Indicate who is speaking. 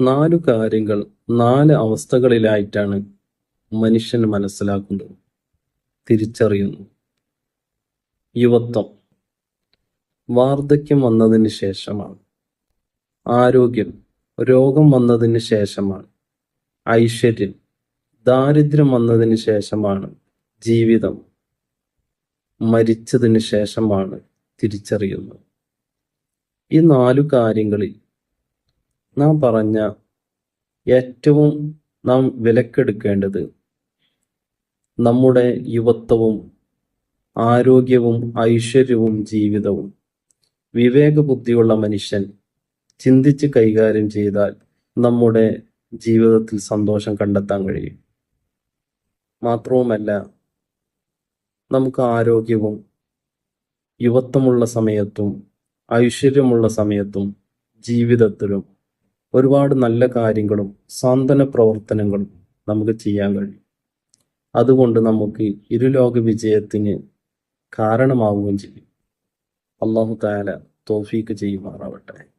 Speaker 1: നാലു കാര്യങ്ങൾ നാല് അവസ്ഥകളിലായിട്ടാണ് മനുഷ്യൻ മനസ്സിലാക്കുന്നത്. തിരിച്ചറിയുന്നു. യുവത്വം. വാർദ്ധക്യം വന്നതിന് ശേഷമാണ്. ആരോഗ്യം. രോഗം വന്നതിന് ശേഷമാണ്. ഐശ്വര്യം. ദാരിദ്ര്യം വന്നതിന് ശേഷമാണ്. ജീവിതം. മരിച്ചതിന് ശേഷമാണ് തിരിച്ചറിയുന്നത്. ഈ നാലു കാര്യങ്ങളിൽ നാം പറഞ്ഞ ഏറ്റവും നാം വിലക്കെടുക്കേണ്ടത് നമ്മുടെ യുവത്വവും ആരോഗ്യവും ഐശ്വര്യവും ജീവിതവും. വിവേകബുദ്ധിയുള്ള മനുഷ്യൻ ചിന്തിച്ച് കൈകാര്യം ചെയ്താൽ നമ്മുടെ ജീവിതത്തിൽ സന്തോഷം കണ്ടെത്താൻ കഴിയും. മാത്രവുമല്ല നമുക്ക് ആരോഗ്യവും യുവത്വമുള്ള സമയത്തും ഐശ്വര്യമുള്ള സമയത്തും ജീവിതത്തിലും ഒരുപാട് നല്ല കാര്യങ്ങളും സാന്ത്വന പ്രവർത്തനങ്ങളും നമുക്ക് ചെയ്യാൻ കഴിയും. അതുകൊണ്ട് നമുക്ക് ഇരുലോക വിജയത്തിന് കാരണമാവുകയും ചെയ്യും. അള്ളാഹു താല തോഫീക്ക് ചെയ്യുമാറാവട്ടെ.